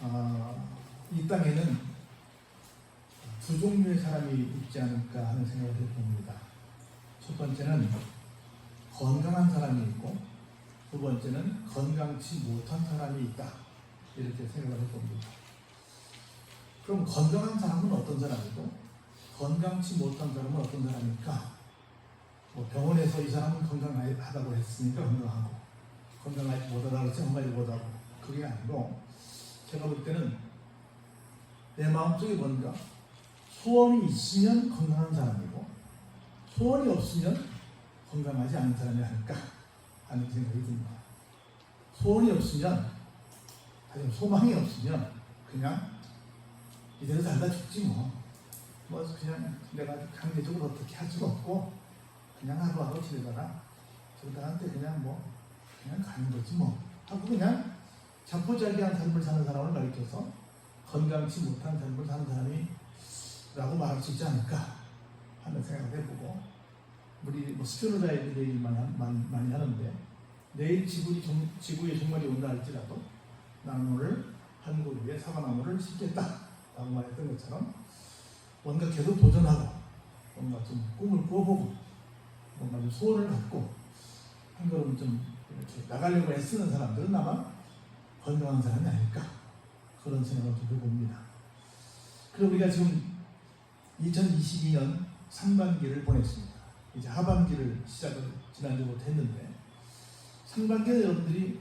어, 이 땅에는 두 종류의 사람이 있지 않을까 하는 생각을 해봅니다. 첫 번째는 건강한 사람이 있고 두 번째는 건강치 못한 사람이 있다. 이렇게 생각을 해봅니다. 그럼 건강한 사람은 어떤 사람이고 건강치 못한 사람은 어떤 사람일까? 뭐 병원에서 이 사람은 건강하다고 했으니까 건강하고 건강하지 못하다고 했지 건강하지 못하고 그게 아니고 제가 볼 때는 내 마음속에 뭔가 소원이 있으면 건강한 사람이고 소원이 없으면 건강하지 않은 사람이 아닐까 하는 생각이 듭니다. 소원이 없으면 아니 소망이 없으면 그냥 이대로 살다 죽지 뭐. 뭐 그냥 내가 강제적으로 어떻게 할 수가 없고 그냥 하루하루 지내다가 저한테 그냥 뭐 그냥 가는 거지 뭐 하고 그냥 자포자기한 삶을 사는 사람을 가리켜서 건강치 못한 삶을 사는 사람이 라고 말할 수 있지 않을까 하는 생각을 해보고 우리 뭐 스피노자의 얘기만 한- 많이, 하는데 내일 지구이 종, 지구에 종말이 온다 할지라도 나는 오늘 한 그루의 사과나무를 심겠다 라고 말했던 것처럼 뭔가 계속 도전하고 뭔가 좀 꿈을 꾸어보고 뭔가 좀 소원을 갖고 한 걸음 좀 이렇게 나가려고 애쓰는 사람들은 아마 건강한 사람이 아닐까 그런 생각을 좀 해봅니다. 그리고 우리가 지금 2022년 상반기를 보냈습니다. 이제 하반기를 시작을 지난주부터 했는데 상반기에 여러분들이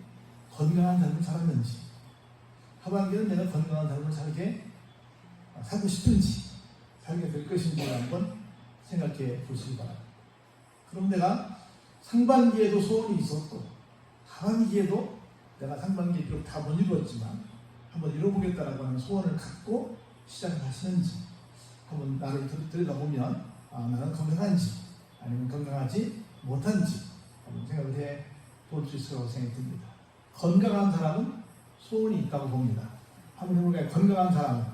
건강한 삶을 살았는지 하반기는 내가 건강한 삶을 살게 살고 싶은지 살게 될 것인지 한번 생각해 보시기 바랍니다. 그럼 내가 상반기에도 소원이 있었고 하반기에도 내가 상반기에 비록 다 못 이루었지만 한번 이뤄보겠다라고 하는 소원을 갖고 시작을 하시는지 한번 나를 들- 들여다보면 아, 나는 건강한지 아니면 건강하지 못한지 한번 생각을 해 볼 수 있을 거라고 생각이 듭니다. 건강한 사람은 소원이 있다고 봅니다. 한번 해볼까요? 건강한 사람은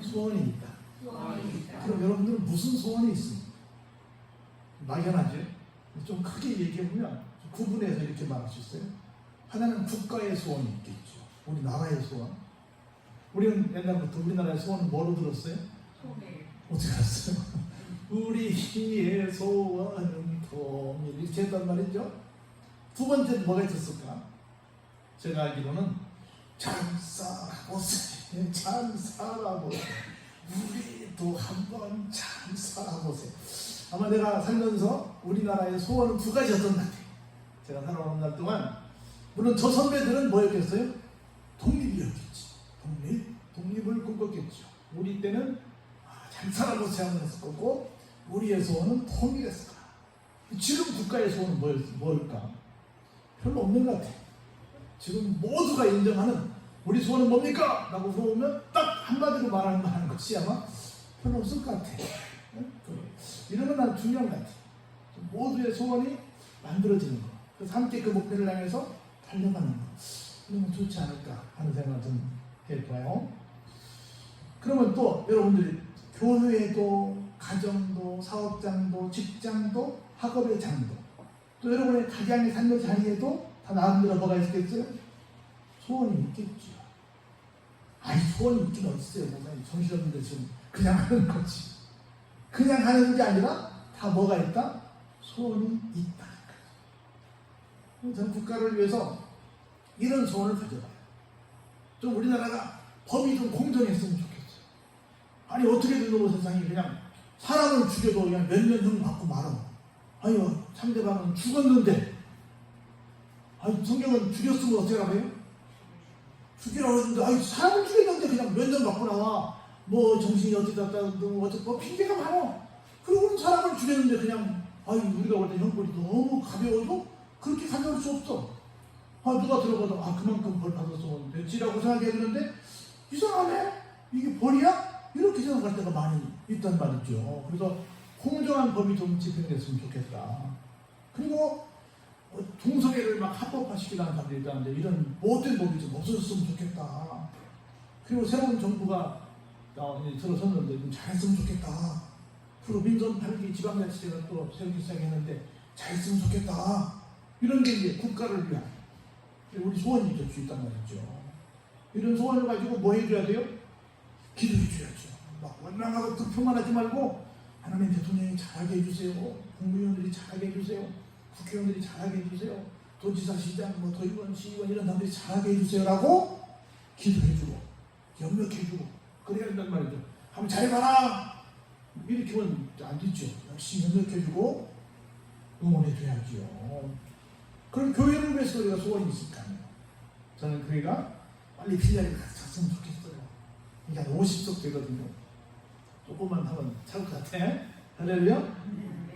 소원이 있다. 소원이 있다. 그럼 여러분들은 무슨 소원이 있습니까? 막연하죠? 좀 크게 얘기해보면 좀 구분해서 이렇게 말할 수 있어요. 하나는 국가의 소원이 있겠죠. 우리 나라의 소원. 우리는 옛날부터 우리나라의 소원은 뭐로 들었어요? 통일. 어떻게 알았어요? 우리의 소원은 통일 이렇게 했단 말이죠. 두 번째 뭐가 있었을까? 제가 알기로는 잘 살아보 세요. 잘 살아보 세요. 우리도 한번 잘 살아보세요. 아마 내가 살면서 우리나라의 소원은 두 가지였던 것 같아요. 제가 살아오는 날 동안 물론 저 선배들은 뭐였겠어요? 독립이었겠지. 독립? 독립을 꿈꿨겠죠. 우리 때는 아, 잘 살아보세요 하면서 거고 우리의 소원은 통일했을 거야. 지금 국가의 소원은 뭘, 뭘까? 별로 없는 것 같아. 지금 모두가 인정하는 우리 소원은 뭡니까? 라고 물어보면 딱 한마디로 말할 만한 것이 아마 별로 없을 것 같아. 이런 건난 중요한 것 같아. 모두의 소원이 만들어지는 거. 그래서 함께 그 목표를 향해서 거. 그러면 좋지 않을까 하는 생각을 좀 해봐요. 그러면 또 여러분들이 교회도 가정도 사업장도 직장도 학업의 장도 또 여러분의 가장의 삶의 자리에도 다 나름대로 뭐가 있겠어요? 소원이 있겠죠. 아니 소원이 있긴 어딨어요. 뭐가 정신없는데 지금 그냥 하는 거지. 그냥 하는 게 아니라 다 뭐가 있다? 소원이 있다. 저는 국가를 위해서 이런 소원을 가져봐요. 좀 우리나라가 법이 좀 공정했으면 좋겠어요. 아니 어떻게든 너 세상이 그냥 사람을 죽여도 그냥 몇 년형 받고 말아. 아니 상대방은 죽었는데 아니 성경은 죽였으면 어떻게 하래요? 죽이라고 했는데 아니 사람을 죽였는데 그냥 몇 년 받고 나와. 뭐 정신이 어디 갔다 뭐 어쩌 뭐 핑계가 많아. 그리고는 사람을 죽였는데 그냥 아니 우리가 볼 때 형벌이 너무 가벼워서 그렇게 가져올 수 없어. 아 누가 들어가도 아 그만큼 벌 받았으면 되지라고 생각했는데 이상하네 이게 벌이야? 이렇게 생각할 때가 많이 있단 말이죠. 그래서 공정한 법이 좀 집행됐으면 좋겠다. 그리고 어, 동성애를 막 합법화시키려는 사람들이 있다는데 이런 못된 법이 좀 없어졌으면 좋겠다. 그리고 새로운 정부가 들어섰는데 좀 잘했으면 좋겠다. 그리고 민선 8기 지방자치제가 또 세우기 시작했는데 잘했으면 좋겠다. 이런 게 이제 국가를 위한 우리 소원이 될 수 있단 말이죠. 이런 소원을 가지고 뭐 해줘야 돼요? 기도해 줘야죠. 막 원망하고 득표만 하지 말고 하나님 대통령이 잘하게 해주세요. 국무위원들이 잘하게 해주세요. 국회의원들이 잘하게 해주세요. 도지사, 시장, 뭐 도의원, 시의원 이런 사람들이 잘하게 해주세요라고 기도해주고 협력해주고 그래야 된단 말이죠. 한번 잘해봐라. 이렇게 하면 안 되죠. 열심히 협력해주고 응원해줘야죠. 그럼 교회를 위해서 우리가 소원이 있을 거 아니에요. 저는 교회가 빨리 필리알이 갔으면 좋겠어요. 이게 한 50석 되거든요. 조금만 하면 차올 것 같아. 할렐루야.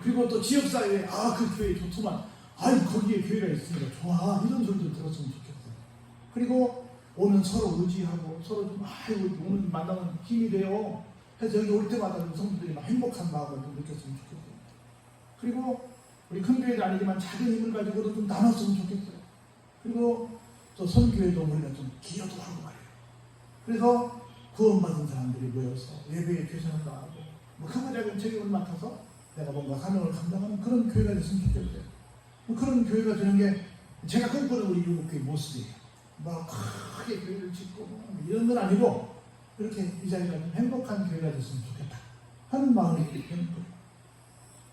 그리고 또 지역사회에 아 그 교회 좋더만 아이 거기에 교회가 있으니까 좋아 이런 소리도 들었으면 좋겠어요. 그리고 오면 서로 의지하고 서로 좀 아이고 오늘 만나면 힘이 돼요. 해서 여기 올 때마다 좀 성도들이 막 행복한 마음을 좀 느꼈으면 좋겠어요. 그리고 우리 큰 교회도 아니지만 작은 힘을 가지고도 좀 나눴으면 좋겠어요. 그리고 또 선교회도 우리가 좀 기여도 하고 말이에요. 그래서 구원받은 사람들이 모여서 예배에 교선을 나가고 뭐 크고 작은 책임을 맡아서 내가 뭔가 사명을 감당하는 그런 교회가 됐으면 좋겠어요. 뭐 그런 교회가 되는 게 제가 꿈꾸는 우리 유목교회 모습이에요. 막 크게 교회를 짓고 뭐 이런 건 아니고 이렇게 이 자리가 좀 행복한 교회가 됐으면 좋겠다 하는 마음이 있기 때문에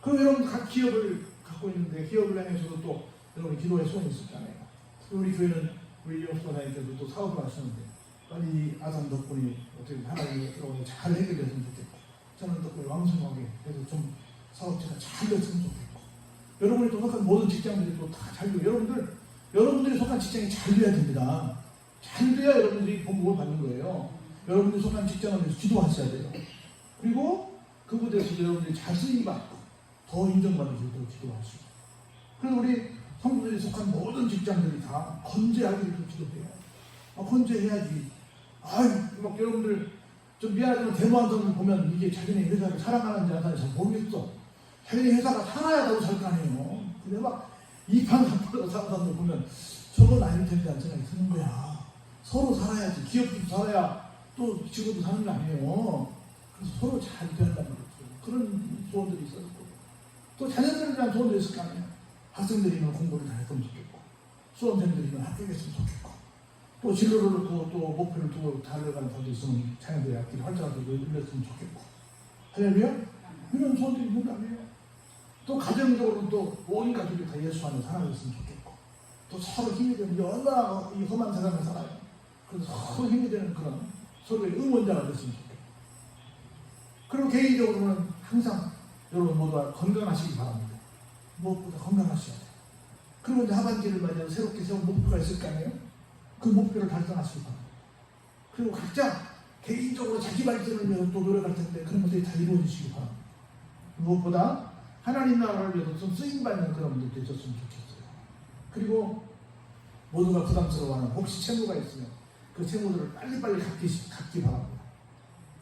그럼 여러분 각 기업을 갖고 있는데 기업을 향해서도 또 여러분 기도의 거 아니에요. 우리 교회는 우리 영수 사장님께서 또 사업을 하시는데 빨리 이 아산 덕분이 어떻게 하나님의 들어오는 잘 해결됐으면 좋겠고 저는 덕분에 왕성하게 그래서 좀 사업체가 잘 됐으면 좋겠고 여러분이 또 속한 모든 직장들이 또 다 잘 되고 여러분들 여러분들이 속한 직장이 잘 돼야 됩니다. 잘 돼야 여러분들이 본국을 받는 거예요. 여러분들이 속한 직장을 위해서 기도하셔야 돼요. 그리고 그 무대에서 여러분들이 잘 쓰임 받고 더 인정받으시도록 기도하시고 그래서 우리 성도들이 속한 모든 직장들이 다 건재하기를 기도해요. 아, 건재해야지. 아유, 막 여러분들 좀 미안하지만 대모한다는 보면 이게 자기네 회사를 사랑하는지 안 하는지 잘 모르겠어. 자기네 회사가 살아야 하고 살 거 아니에요. 근데 막 이판 삼판으로 사는 사람들 보면 저건 아닐 텐데 하는 생각이 드는 거야. 서로 살아야지. 기업도 살아야 또 직업도 사는 거 아니에요. 그래서 서로 잘 된다는 거죠. 그런 소원들이 있었고. 또 자녀들에 대한 소원도 있을 거 아니에요. 학생들이면 공부를 잘했으면 좋겠고, 수험생들이면 합격했으면 좋겠고, 또 진로를 두고 또 목표를 두고 달려가는 사람도 있으면 자녀들의 앞길이 활짝하게 열렸으면 좋겠고, 할렐루야? 이런 소원들이 있는 거 아니에요? 또 가정적으로 또온 가족이 다 예수 안에 살아있으면 좋겠고, 또 서로 힘이 되는, 얼마나 이 험한 세상을 살아요. 그래서 서로 힘이 되는 그런 서로의 응원자가 됐으면 좋겠고. 그리고 개인적으로는 항상 여러분 모두가 건강하시기 바랍니다. 무엇보다 건강하셔야 돼요. 그리고 이제 하반기를 맞이해서 새롭게 세운 목표가 있을 거 아니에요? 그 목표를 달성하시기 바랍니다. 그리고 각자 개인적으로 자기 발전을 위해서 또 노력할 텐데 그런 것들이 다 이루어지시기 바랍니다. 무엇보다 하나님 나라를 위해서 좀 쓰임받는 그런 분들도 있었으면 좋겠어요. 그리고 모두가 부담스러워하는 혹시 채무가 있으면 그 채무들을 빨리빨리 갚기, 갚기 바랍니다.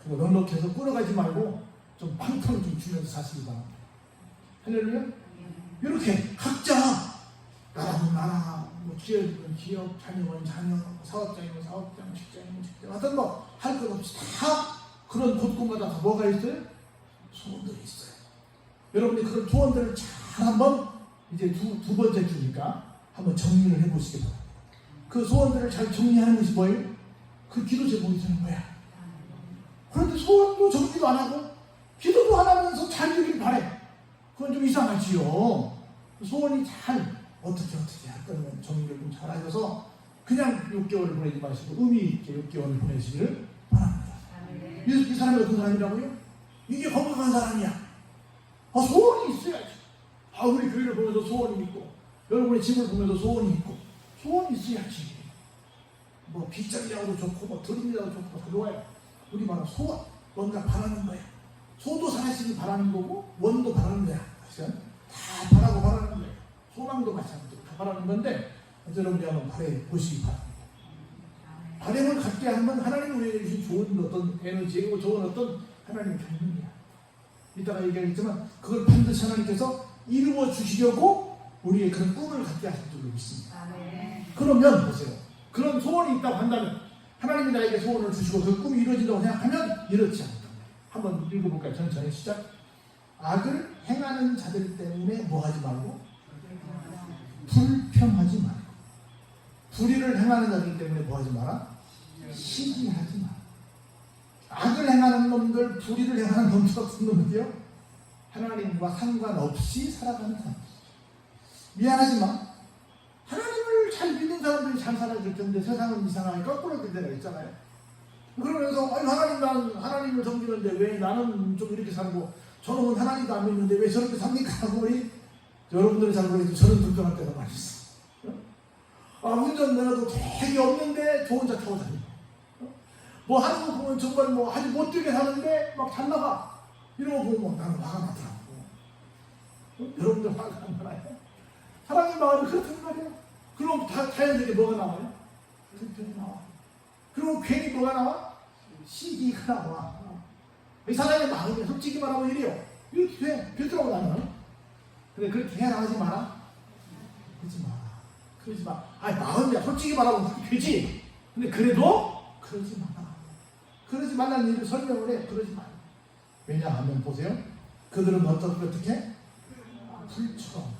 그리고 넉넉해서 끌어가지 말고 좀 팡팡 좀 주면서 바랍니다. 할렐루야? 이렇게 각자 나라면 나라, 뭐 기업이면 기업, 자녀면 자녀, 사업장이면 사업장, 직장이면 직장, 하여튼 뭐할 것 없이 다 그런 곳곳마다 다 뭐가 있어요? 소원들이 있어요. 여러분이 그런 소원들을 잘 한번 이제 두, 두 번째 주니까 한번 정리를 해보시기 바랍니다. 그 소원들을 잘 정리하는 것이 뭐예요? 그 기도 제목이 되는 거야. 그런데 소원도 정리도 안 하고 기도도 안 하면서 잘 되길 바래. 그건 좀 이상하지요. 소원이 잘 어떻게 어떻게 할 거면 정리를 좀 잘 하셔서 그냥 6개월을 보내지 마시고 의미 있게 6개월을 보내시기를 바랍니다. 이, 이 사람이 어떤 사람이라고요? 이게 건강한 사람이야. 아, 소원이 있어야지. 아, 우리 교회를 보면서 소원이 있고, 여러분의 집을 보면서 소원이 있고, 소원이 있어야지. 뭐, 빗장이라도 좋고, 뭐, 드림이라도 좋고, 그거야. 우리 말은 소원. 뭔가 바라는 거야. 소도 사실은 바라는 거고, 원도 바라는 거야. 사실은 다 바라고 바라는 거야. 소망도 마찬가지로 다 바라는 건데, 여러분이 한번 바래 보시기 바랍니다. 바램을 갖게 하면 하나님 우리에게 주신 좋은 어떤 에너지고 좋은 어떤 하나님의 경륜이야. 이따가 얘기하겠지만 그걸 반드시 하나님께서 이루어 주시려고 우리의 그런 꿈을 갖게 하실 줄로 믿습니다. 아멘. 그러면 보세요. 그런 소원이 있다고 한다면 하나님이 나에게 소원을 주시고 그 꿈이 이루어진다고 생각하면 이렇지 않다. 한번 읽어볼까요? 천천히 시작. 악을 행하는 자들 때문에 뭐하지 말고 불평하지 말고 불의를 행하는 자들 때문에 뭐하지 마라 시기하지 마. 악을 행하는 놈들, 불의를 행하는 놈들 같은 놈들이요. 하나님과 상관없이 살아가는 사람. 미안하지만 하나님을 잘 믿는 사람들이 잘 살아줄 텐데 세상은 이상하게 거꾸로 있잖아요. 그러면서 아니 하나님 난 하나님을 섬기는데 왜 나는 좀 이렇게 살고 저놈은 하나님도 안 믿는데 왜 저렇게 삽니까? 하고 우리 여러분들이 잘 모르겠지만 저는 불평할 때가 많이 있어. 아 운전면허도 되게 없는데 좋은 차 타고 다니고 뭐 하는 거 보면 정말 뭐 아주 못되게 사는데 막 잘 나가 이런 거 보면 나는 화가 나더라고 어? 여러분들 화가 안 나요? 사랑의 마음이 그렇단 말이에요 그럼 다, 자연스럽게 뭐가 나와요? 불평이 나와 그리고 괜히 뭐가 나와? 시기가 나와. 이 사람의 마음이 솔직히 말하면 이래요. 이렇게 돼. 되더라고 나는. 근데 그렇게 해라 하지 마라. 그러지 마라. 그러지 마. 아니 마음이야. 솔직히 말하면 그렇게 되지. 근데 그래도 그러지 마라. 그러지 말라는 일을 설명을 해. 그러지 마. 왜냐하면 보세요. 그들은 어떻게 어떻게? 풀처럼.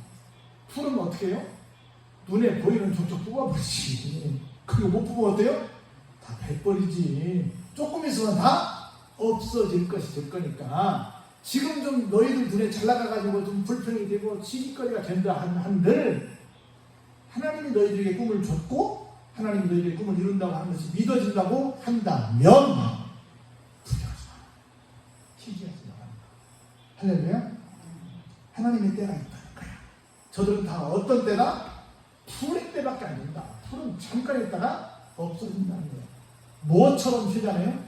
풀은 어떻게 해요? 눈에 보이는 족족 뽑아버리지. 그리고 못 뽑으면 어때요? 다 베버리지. 조금 있으면 다 없어질 것이 될 거니까 지금 좀 너희들 눈에 잘 나가가지고 좀 불평이 되고 시기거리가 된다 한, 한들 하나님이 너희들에게 꿈을 줬고 하나님이 너희들의 꿈을 이룬다고 하는 것이 믿어진다고 한다면 두려워하지 마. 시기하지 마. 할렐루야. 하나님의 때가 있다는 거야. 저들은 다 어떤 때다? 풀의 때밖에 안 된다. 풀은 잠깐 있다가 없어진다는 거야 뭐처럼 쉬잖아요?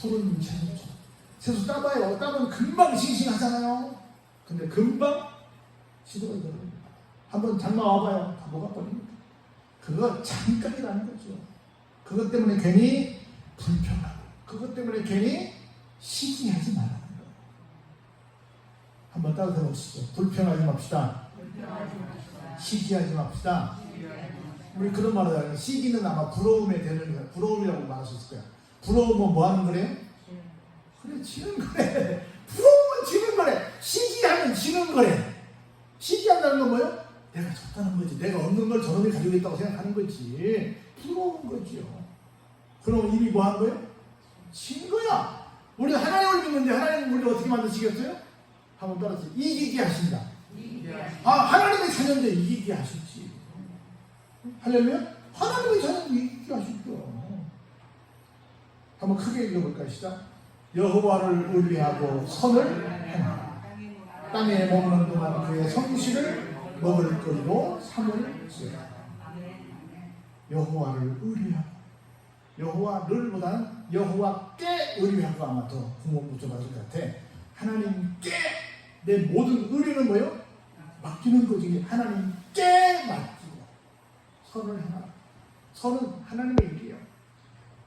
푸른 채소처럼 채소 따봐요. 따면 금방 싱싱하잖아요. 근데 금방 들어옵니다 한번 장마 와봐요. 다 녹아버립니다. 그거 잠깐이라는 거죠. 그것 때문에 괜히 불평하고 그것 때문에 괜히 시기하지 거예요. 한번 따뜻해 보시죠. 불평하지 맙시다. 시기하지 맙시다 우리 그런 말을 하요 시기는 아마 부러움에 되는 거야. 부러움이라고 말할 수 있을 거야. 부러움은 뭐 하는 거래요? 그래, 지는 거래. 부러움은 지는 거래. 시기하면 지는 거래. 시기한다는 건 뭐예요? 내가 졌다는 거지. 내가 없는 걸 저놈이 가지고 있다고 생각하는 거지. 부러운 거지요. 그럼 이미 뭐 한 거예요? 진 거야. 우리 하나님을 믿는데 하나님 우리를 어떻게 만드시겠어요? 한번 따라서 이기게 하신다. 아, 하나님의 자녀인데 이기게 하실지. 할렐루야? 하나님의 자녀인데 이기게 하실죠. 한번 크게 읽어볼까요? 시작. 여호와를 의뢰하고 선을 행하라. 땅에 머무는 동안 그의 성실을 먹을 거리로 삼을 지어라. 여호와를 의뢰하고 여호와를보다는 여호와께 의뢰하고 아마 더 궁금 붙여맞을 것 같아. 하나님께 내 모든 의뢰는 뭐예요? 맡기는 거지. 하나님께 맡기고 선을 행하라. 선은 하나님의 일이에요.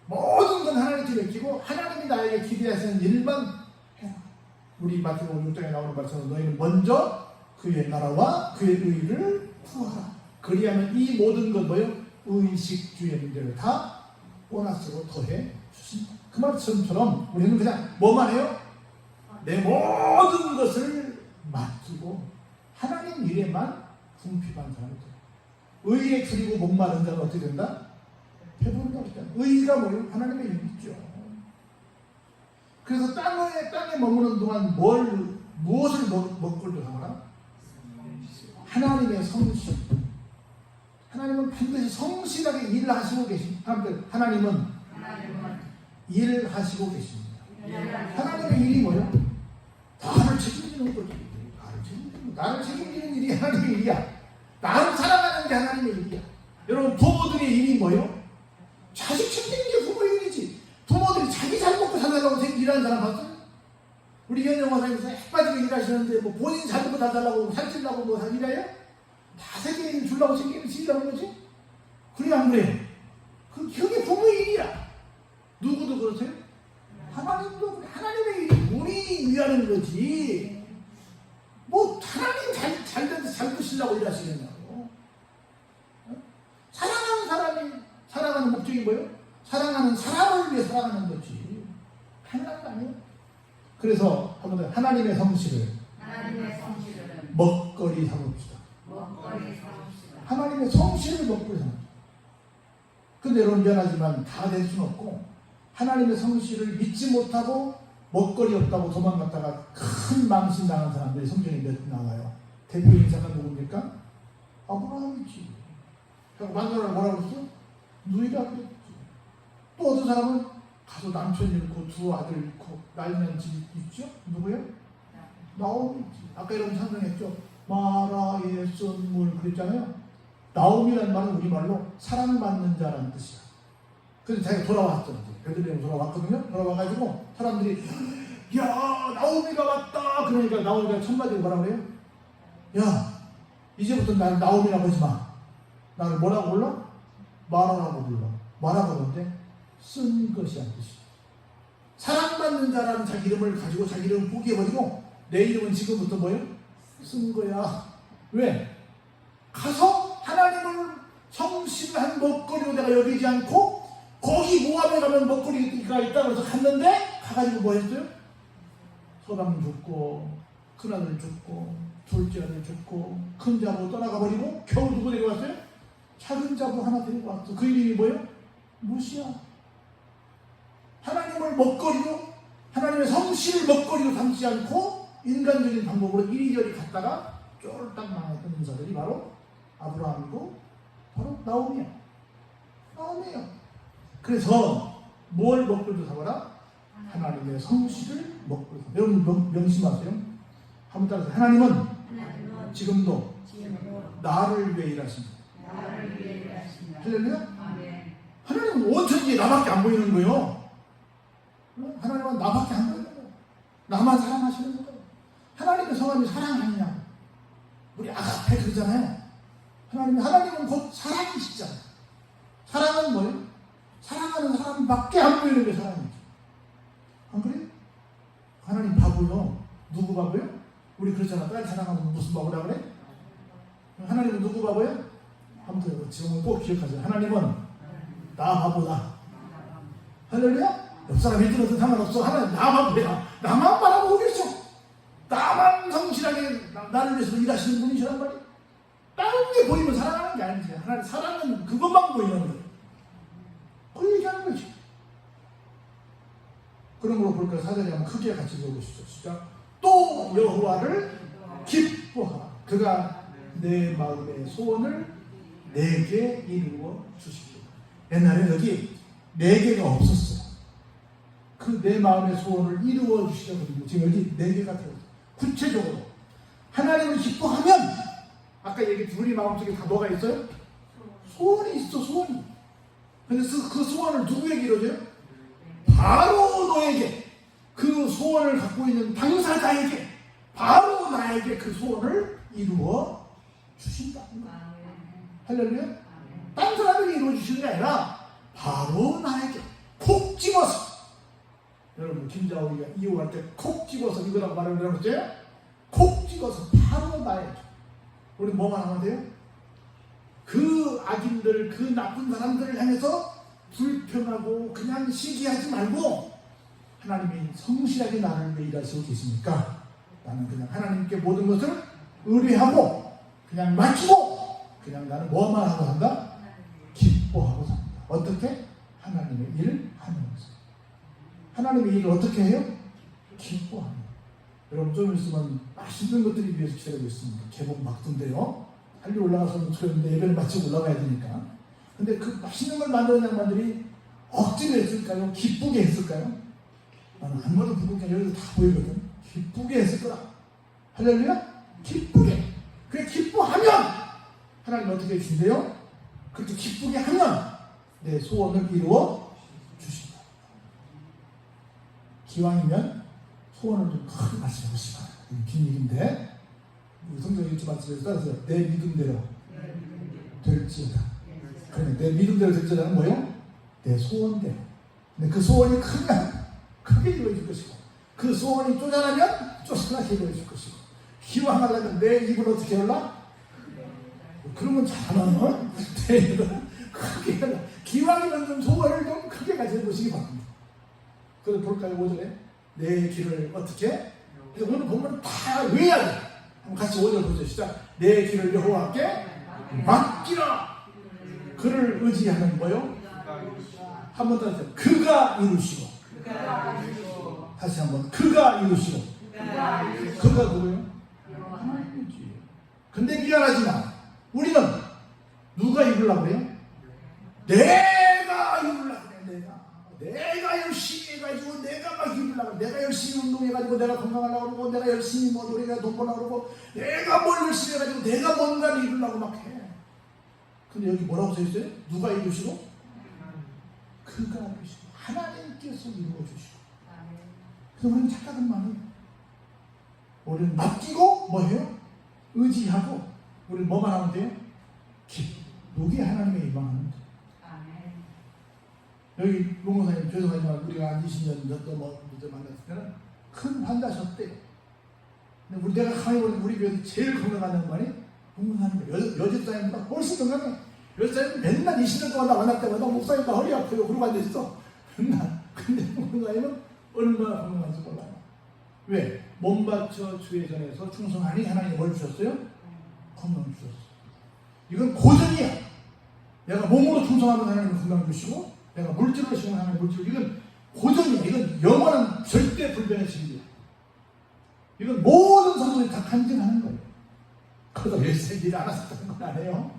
모든 건 하나님께 맡기고 하나님이 나에게 기대하시는 일만 해라. 우리 마태복음 6장에 나오는 말씀은 너희는 먼저 그의 나라와 그의 의를 구하라. 그리하면 이 모든 것 뭐예요? 의식주의 문제를 다 보너스로 더해 주신다. 그 말씀처럼 우리는 그냥 뭐만 해요? 내 모든 것을 맡기고 하나님 일에만 궁핍한 사람이 돼. 의에 줄이고 목마른 자는 어떻게 된다? 배부른다 그랬잖아. 의가 뭐예요? 하나님의 일이죠. 그래서 땅에 땅에 머무는 동안 뭘 무엇을 먹, 먹고도 하라? 하나님의 성실. 하나님은 반드시 성실하게 일을 하시고 계십니다. 사람들, 하나님은 일을 하시고 계십니다. 하나님의 일이 뭐예요? 나를 책임지는 책임지는, 나를 책임지는 일이 하나님의 일이야. 나를 사랑하는 게 하나님의 일이야. 여러분, 부모들의 일이 뭐예요? 자식 챙기는 게 부모의 일이지. 부모들이 자기 잘 먹고 살라고 일하는 사람 봤어요? 우리 현영 화사님께서 핵빠지게 일하시는데 뭐 본인 잘 먹고 잘 살라고 살찌려고 뭐 일해요? 다 세계 주려고 챙기려는 거지? 그래 안 그래? 그 그게 부모의 일이야. 누구도 그러세요? 하나님도. 하나님의 일이 우리 위하는 거지. 뭐 하나님 잘, 잘 돼서 잘 크시려고 일하시겠냐고. 어? 사랑하는 사람이 살아가는 목적이 뭐예요? 사랑하는 사람을 위해 살아가는 거지. 하나님 아니에요? 그래서 한번 하나님의 성실을 하나님의 성실은 먹거리 삼읍시다. 먹거리 삼읍시다. 하나님의 성실을 먹거리 삼읍시다. 근데 여러분 미안하지만 다 될 수는 없고 하나님의 성실을 믿지 못하고 먹거리 없다고 도망갔다가 큰 망신 당한 사람들이 성경에 몇 나와요. 대표 인사가 누굽니까? 아브라함이지. 그리고 만나를 뭐라고 했어? 누이라 그랬지. 또 어떤 사람은 가서 남편 잃고 두 아들 잃고 난리난 집 있죠? 누구요? 나오미지. 아까 여러분 상상했죠? 마라의 선물 그랬잖아요. 나오미라는 말은 우리말로 사랑받는 자라는 뜻이야. 그래서 자기가 돌아왔죠. 이제. 베들레헴 돌아왔거든요. 돌아와가지고 사람들이 야 나오미가 왔다. 그러니까 나오미가 첫마디로 뭐라 그래요? 야 이제부터 나를 나오미라고 하지 마. 나를 뭐라고 불러? 마라라고 불러. 마라가 뭔데? 쓴 것이란 뜻이야. 사랑받는 자라는 자기 이름을 가지고 자기 이름을 포기해버리고 내 이름은 지금부터 뭐예요? 쓴 거야. 왜? 가서 하나님을 성실한 먹거리로 내가 여기지 않고 거기 모함에 가면 먹거리가 있다고 해서 갔는데 가가지고 뭐 했어요? 서방 죽고 큰아들 죽고 둘째 아들 죽고 큰 자부 떠나가 버리고 겨우 누구 데려왔어요? 작은 자부 하나 데리고 왔어. 그 이름이 뭐예요? 무시야. 하나님을 먹거리로 하나님의 성실을 먹거리로 삼지 않고 인간적인 방법으로 이리저리 갔다가 쫄딱 망했던 인사들이 바로 아브라함이고 바로 나오미야. 나오미야. 그래서 뭘 먹거리로 삼아라? 하나님의 성실을 먹거리로 삼아. 여러분 명, 명심하세요. 한번 따라서 하나님은 지금도 나를 위해 일하십니다. 할렐루야? 하나님은 온천지에 나밖에 안 보이는 거예요. 하나님은 나밖에 안 보이는 거예요. 나만 사랑하시는 거예요. 하나님의 성함이 사랑 아니냐. 우리 아가페 그러잖아요. 하나님, 하나님은 곧 사랑이시잖아요. 사랑은 뭐예요? 사랑하는 사람밖에 안 보이는 게 사랑이죠. 안 그래요? 하나님 바보요. 누구 바보요? 우리 그렇잖아. 딸 사랑하면 무슨 바보라 그래? 하나님은 누구 바보요? 아무튼 지금은 꼭 기억하세요. 하나님은 나 바보다. 할렐루야? 옆 사람이 들어도 상관없어. 하나님 나 바보야. 나만 바라보고 계셔. 나만 성실하게 나- 나를 위해서 일하시는 분이시란 말이야. 다른 게 보이면 사랑하는 게 아니지. 하나님 사랑은 그것만 보이는 거예요. 그 얘기하는 거지. 그런 걸로 볼까요? 사전에 한번 크게 같이 읽어보시죠. 시작. 또 여호와를 기뻐하라. 그가 내 마음의 소원을 내게 이루어 주시고 옛날에 여기 네 개가 없었어요. 그 내 마음의 소원을 이루어 했는데 지금 여기 네 개가 들어요. 구체적으로 하나님을 기뻐하면 아까 얘기했듯이 우리 마음속에 다 뭐가 있어요? 소원이 있어 소원이. 근데 그, 그 소원을 누구에게 이루어져요? 바로 너에게 그 소원을 갖고 있는 당사자에게 바로 나에게 그 소원을 이루어 주신다. 할렐루야. 딴 사람에게 이루어 주시는 게 아니라 바로 나에게 콕 집어서 여러분 김자우리가 이용할 때 콕 집어서 이거라고 말을 해보세요. 콕 집어서 바로 나에게 우리 뭐만 하면 돼요? 그 악인들 그 나쁜 사람들을 향해서 불평하고 그냥 시기하지 말고 하나님이 성실하게 나를 위해 일하시고 계십니까? 나는 그냥 하나님께 모든 것을 의뢰하고 그냥 맡기고 그냥 나는 뭐만 하고 산다? 기뻐하고 삽니다. 어떻게? 하나님의 일을 하면서. 하나님의 일을 어떻게 해요? 기뻐합니다. 여러분 좀 있으면 맛있는 것들이 위해서 기다리고 있습니다. 개봉 막던데요. 빨리 올라가서 소였는데 예배를 마치고 올라가야 되니까. 근데 그 맛있는 걸 만드는 양반들이 억지로 했을까요? 기쁘게 했을까요? 나는 아무도 부끄게 여기서 다 보이거든. 기쁘게 했을 거다. 할렐루야? 기쁘게. 그게 기뻐하면 하나님 어떻게 해준대요? 그렇게 기쁘게 하면 내 소원을 이루어 주신다. 기왕이면 소원을 좀 크게. 이긴 얘기인데 우리 성경 읽지 말씀에 따라서 내 믿음대로 될지어다. 그래 내 믿음대로 될지어다는 뭐예요? 내 소원대로. 근데 그 소원이 크면 크게 이루어질 것이고 그 소원이 쪼잔하면 쪼잔하게 이루어질 것이고 기왕하려면 내 입을 어떻게 열라? 그러면 잘하면 내 입을 크게. 기왕이면 좀 소원을 좀 크게 가져보시기 바랍니다. 그래서 볼까요? 5절에 내 길을 어떻게? 그래서 오늘 보면 다 외워야 돼. 한번 같이 5절 보죠. 시작. 내 길을 여호와께 맡기라. 그를 의지하는 뭐요? 한번 더 하세요. 그가 이루시고. 다시 한 번. 그가 이루시고. 그가 누구예요? 하나님이지. 근데 미안하지만 우리는 누가 그래요? 내가 이루려고 그래. 내가. 내가 열심히 해가지고 내가 막 그래. 내가 열심히 운동해가지고 내가 건강하려고 그러고 내가 열심히 뭐 노래가 돈 벌려고 그러고 내가 뭘 열심히 해가지고 내가 뭔가를 이루려고 막 해. 근데 여기 뭐라고 써있어요? 누가 이루시고? 그가 이루시고 하나님께서 이루어주시고 그래서 우리는 착각은 많아요. 우리는 맡기고 뭐 해요? 의지하고 우리는 뭐만 하면 돼요? 기쁘게 하나님의 일만 하면. 아멘 여기 용호사님 죄송하지만 우리가 한 20년 전도 뭐 만났을 때는 큰 환자셨대요. 근데 우리 내가 가만히 보니 우리 교회에서 제일 건강한 양반이 용호사님 여, 여집사님보다 훨씬 건강해. 여집사님 맨날 20년 동안 나 만날 때마다 목사님 나 허리 아파요. 그러고 앉아있어. 맨날. 근데 용호사님은 얼마나 건강한지 몰라요. 왜? 몸 바쳐 주의 전에서 충성하니 하나님 뭘 주셨어요? 건강 주셨어. 이건 고정이야. 내가 몸으로 충성하면 하나님 건강 주시고, 내가 물질로 시험하면 하나님 물질. 이건 고정이야. 이건 영원한 절대 불변의 진리야. 이건 모든 성도들이 다 간증하는 거예요. 그러다 열심히 일안 하셨다는 건 아니에요.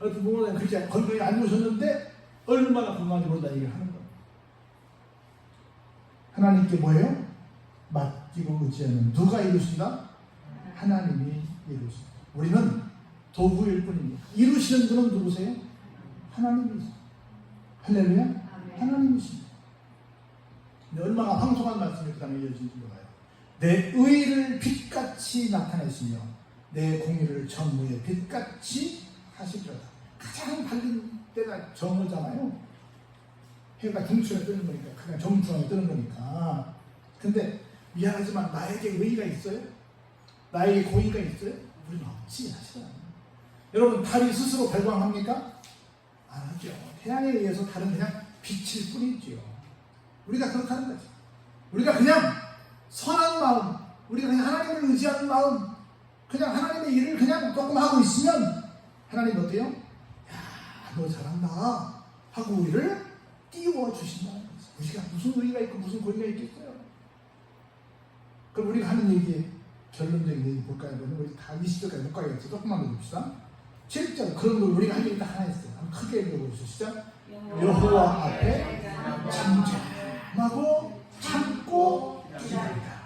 어떤 부모님 그렇게 건강히 안 좋으셨는데 얼마나 건강한지 모른다 얘기를 하는 거예요. 하나님께 뭐예요? 맡기고 의지하는 누가 이루신다? 하나님이 이루신다. 우리는 도구일 뿐입니다. 이루시는 분은 누구세요? 하나님이세요. 할렐루야? 하나님이십니다. 얼마나 황송한 말씀이 그 다음에 이어지는지 몰라요. 내 의를 빛같이 나타내시며 내 공의를 정무의 빛같이 하시리로다. 가장 밝은 때가 정오잖아요. 해가 중천에 뜨는 거니까 그냥 정중앙에 뜨는 거니까. 근데 미안하지만 나에게 의의가 있어요? 나에게 공의가 있어요? 우리는 없지 사실은. 여러분 달이 스스로 발광합니까? 안 하죠. 태양에 의해서 달은 그냥 빛일 뿐이지요. 우리가 그렇게 하는 거지. 우리가 그냥 선한 마음, 우리가 그냥 하나님을 의지하는 마음, 그냥 하나님의 일을 그냥 조금 하고 있으면 하나님 어때요? 야, 너 잘한다 하고 우리를 띄워 주신다는 거지. 우리가 무슨 의의가 있고 무슨 고의가 있겠어요? 그럼 우리가 하는 얘기의 결론적인 얘기 볼까요? 우리 다 20절까지 못 가겠죠. 조금만 더 봅시다. 7절 그런 걸 우리가 딱 하나 있어요. 크게 읽어보시죠. 시작. 여호와 앞에 잠잠하고 참고 기다리라.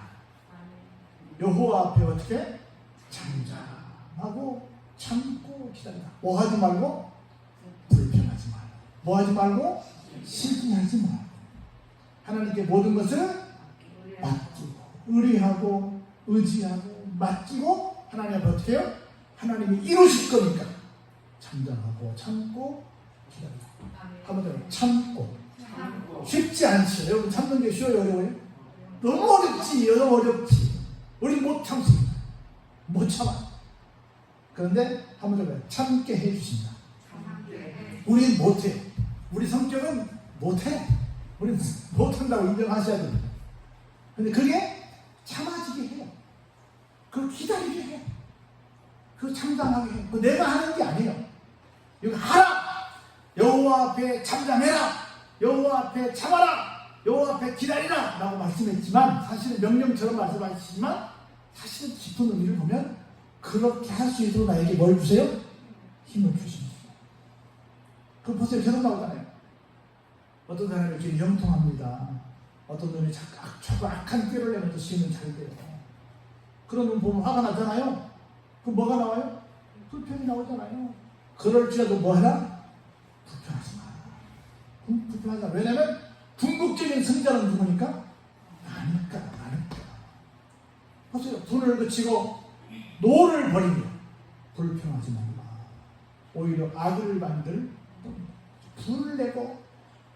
여호와 앞에 어떻게? 잠잠하고 참고 기다리라. 뭐 하지 말고? 불평하지 말고. 뭐 하지 말고? 실증하지 말고. 하나님께 모든 것을 맡기고, 의리하고, 의지하고, 맡기고, 하나님 앞에 어떻게 해요? 하나님이 이루실 거니까. 잠잠하고, 참고, 기다리라. 한번 더 참고. 참고 쉽지 않지. 여러분 참는 게 쉬워요, 어려워요? 너무 어렵지, 너무 어렵지. 우리 못 참습니다. 못 참아. 그런데 한번 더 참게 해주신다. 우리는 못해. 우리 성격은 못해. 우리는 못한다고 인정하셔야 됩니다. 근데 그게 참아지게 해요. 그걸 기다리게 해. 그걸 참담하게 해. 그거 내가 하는 게 아니에요. 이거 하라! 여호와 앞에 참담해라! 여호와 앞에 참아라! 여호와 앞에 기다리라! 라고 말씀했지만 사실은 명령처럼 말씀하시지만 사실은 깊은 의미를 보면 그렇게 할 수 있도록 나에게 뭘 주세요? 힘을 주십니다. 그 보세요. 계속 나오잖아요. 어떤 사람이 이렇게 영통합니다. 어떤 놈이 자꾸 악한 꾀를 내면서 시험을 잘 돼요. 그런 놈 보면 화가 나잖아요. 그럼 뭐가 나와요? 불편이 나오잖아요. 그럴지라도 뭐 하나? 불편하지 마라. 마. 왜냐면 궁극적인 승자는 누구니까? 나니까, 나니까. 보세요. 분을 그치고 노를 버리며 불평하지 말라. 오히려 악을 만들 분을 내고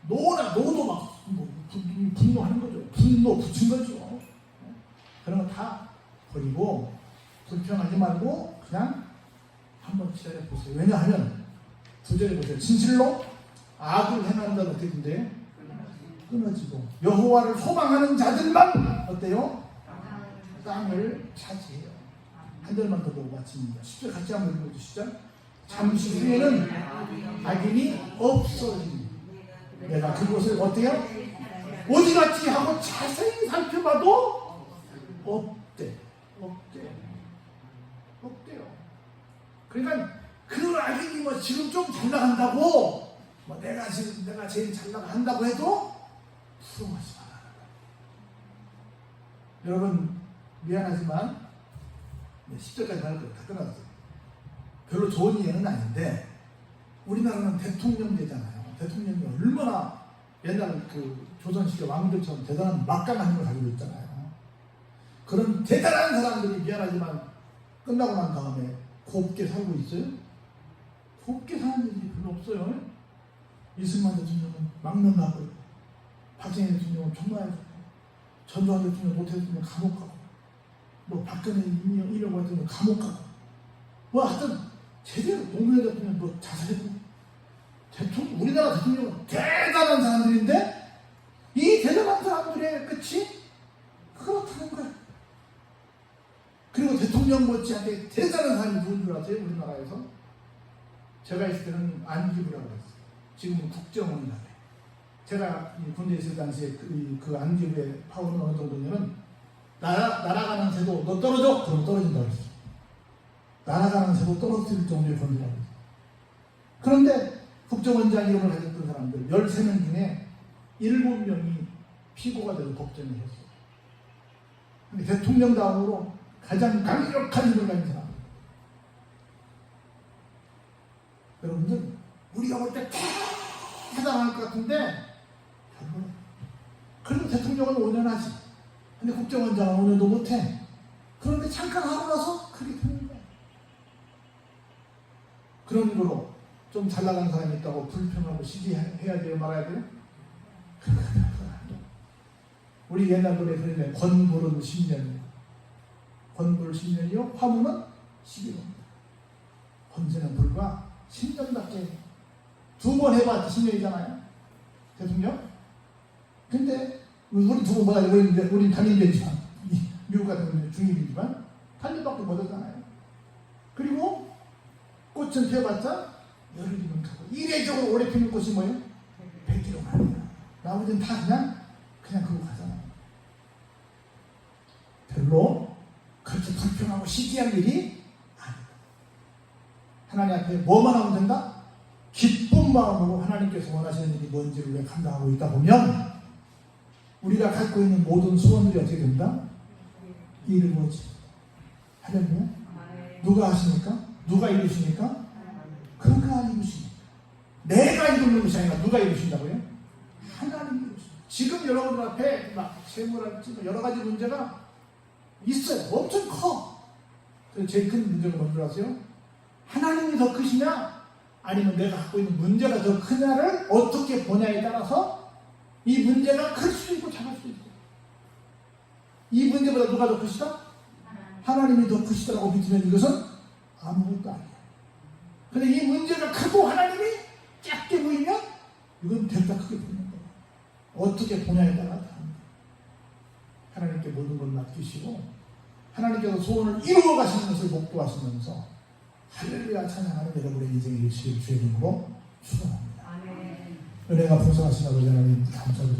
노나 노도 막 뭐, 분- 분노하는 거죠. 분노 붙인 거죠. 그런 거 다 버리고 불평하지 말고 그냥 한번 기다려 보세요. 왜냐하면 두 절에 보세요. 진실로 악을 행한다는 어떻게 된대요? 끊어지고 여호와를 소망하는 자들만 어때요? 땅을 차지해요. 한 절만 더 보고 마칩니다. 10절 같이 한번 읽어주시죠. 잠시 후에는 악인이 없어집니다. 내가 그곳을 어때요? 어디 갔지 하고 자세히 살펴봐도 없대. 없대. 없대요. 그러니까 그 악인이 뭐 지금 좀 잘 나간다고 뭐 내가 지금 내가 제일 잘 나간다고 해도 부러워하지 마라. 여러분 미안하지만 10절까지 말할 거다 끊어졌어요. 별로 좋은 예는 아닌데 우리나라는 대통령제잖아요. 대통령이 얼마나 옛날 그 조선시대 왕들처럼 대단한 막강한 힘을 가지고 있잖아요. 그런 대단한 사람들이 미안하지만 끝나고 난 다음에 곱게 살고 있어요? 곱게 사는 일이 별로 없어요. 이승만 대통령은 있고 박정희 대통령은 총괄하고 전두환 대통령 노태우 감옥 가고 뭐 박근혜 이명 같은 경 감옥 가고 뭐 하여튼 제대로 노무현 대통령 뭐 자살했고 대통령 우리나라 대통령은 대단한 사람들인데 이 대단한 사람들의 끝이 그렇다는 거야. 그리고 대통령 못지않게 대단한 사람이 누군 줄 아세요? 우리나라에서 제가 있을 때는 안기부라고 했어요. 지금은 국정원이라고. 제가 이 군대에 있을 당시에 그, 그 안기부의 파워는 어느 정도냐면 날아, 날아가는 새도 너 떨어져? 그럼 떨어진다고 했어. 날아가는 새도 떨어질 정도의 권위라고 했어. 그런데 국정원장 이름을 가졌던 사람들 13명 중에 7명이 피고가 되고 법정에. 근데 대통령 다음으로 가장 강력한 힘을 가진 사람. 여러분들, 우리가 볼때 대단할 것 같은데. 그래도 대통령은 온연하지. 근데 국정원장은 온연도 못해. 그런데 잠깐 하고 나서 그게 되는 거야. 그런 거로 좀 잘 나간 사람이 있다고 불평하고 시기해야 돼요? 말아야 돼요? 우리 옛날 노래 그러네. 권불은 10년. 권불 10년이요. 화무는 11년입니다. 권세는 불과 10년밖에 두 번 해봤자 10년이잖아요. 대통령. 근데 우리 두번 못하고 우리 우리 단임되지만 미국 같은 경우는 중임이지만 단임밖에 못 하잖아요. 그리고 꽃은 피어봤자 열흘이면 가고 이례적으로 오래 피는 꽃이 뭐예요? 100kg만이야. 나머지는 다 그냥 그냥 그거 가잖아요. 별로 불평하고 시기한 일이 아니다. 하나님 앞에 뭐만 하면 된다? 기쁜 마음으로 하나님께서 원하시는 일이 뭔지를 왜 감당하고 있다 보면 우리가 갖고 있는 모든 소원들이 어떻게 된다? 이루어지. 하려면 누가 하십니까? 누가 이루십니까? 그가 이루십니다. 내가 이루는 것이 아니라 누가 이루신다고요? 하나님이 이루십니다. 지금 여러분들 앞에 막 세무랄지 뭐 여러 가지 문제가 있어요. 엄청 커. 그래서 제일 큰 문제가 뭔지 아세요? 하나님이 더 크시냐? 아니면 내가 갖고 있는 문제가 더 크냐를 어떻게 보냐에 따라서 이 문제가 클 수도 있고 작을 수도 있고 이 문제보다 누가 더 크시다? 하나님이 더 크시다라고 믿으면 이것은 아무것도 아니야. 근데 이 문제가 크고 하나님이 작게 보이면 이건 됐다 크게 보이는 거야. 어떻게 보냐에 따라 다릅니다. 하나님께 모든 걸 맡기시고 하나님께서 소원을 이루어 가시는 것을 목도하시면서 할렐루야 찬양하는 여러분의 인생의 일시를 주의 이름으로 축원합니다. 은혜가 풍성하신 아버지 하나님 감사드립니다.